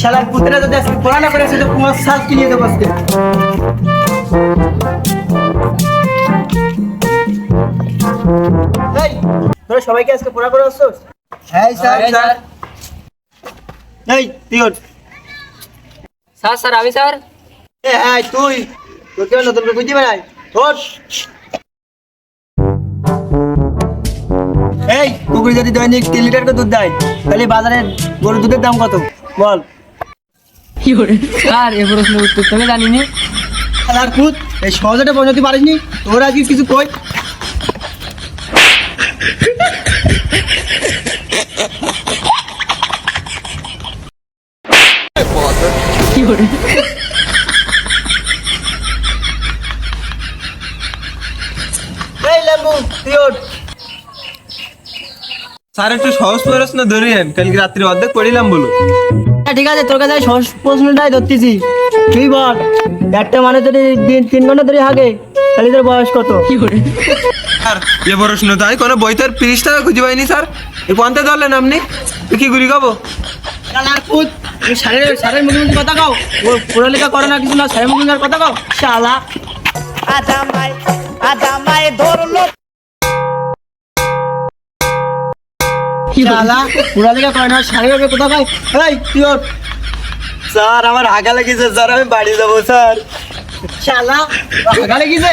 শালার পুত্রা যদি আজকে পড়ানা করে সে তো তোমার সাল কিনে দেবো আজকে। তোরা সবাইকে আজকে পড়া করে আসছোস হ্যাঁ স্যার স্যার। এই তুই স্যার স্যার আমি স্যার। হ্যাঁ তুই। নতুন করে বুঝতে পারাই ওঠ। এই কুকুর যদি দৈনিক তিন লিটার করে দুধ দেয় তাহলে বাজারে গরুর দুধের দাম কত? বল। স্যার এ প্রশ্নের উত্তর তো আমি জানিনি। আর খুদ এই সহজটা পৌঁছতে পারিসনি তোর আজকে কিছু কই? স্যার একটু সহজ প্রশ্ন ধরিয়েন। কালকে রাত্রি অর্ধেক পড়িলাম বলো হ্যাঁ, ঠিক আছে তোর কাছে সহজ প্রশ্নটাই ধরতেছি। তুই বল একটা মানে যদি দিন তিন ঘণ্টা ধরে হাগে তাহলে তোর বয়স কত? কি করে? স্যার এ প্রশ্ন তাই কোনো বইতের তিরিশ টাকা খুঁজে পাইনি স্যার। এ কোনতে ধরলেন আপনি? এ কি গুলি খাব? স্যারের স্যারের মুখে মুখে কথা কও। ও পড়ালেখা করে না কিছু না স্যারের মুখে কথা কও। শালা। আদামায় আদামায় ধরলো শালা না মুখে কথা কয় এই তুই স্যার আমার হাগা লেগেছে স্যার আমি বাড়ি যাব স্যার। শালা হাগা লেগেছে?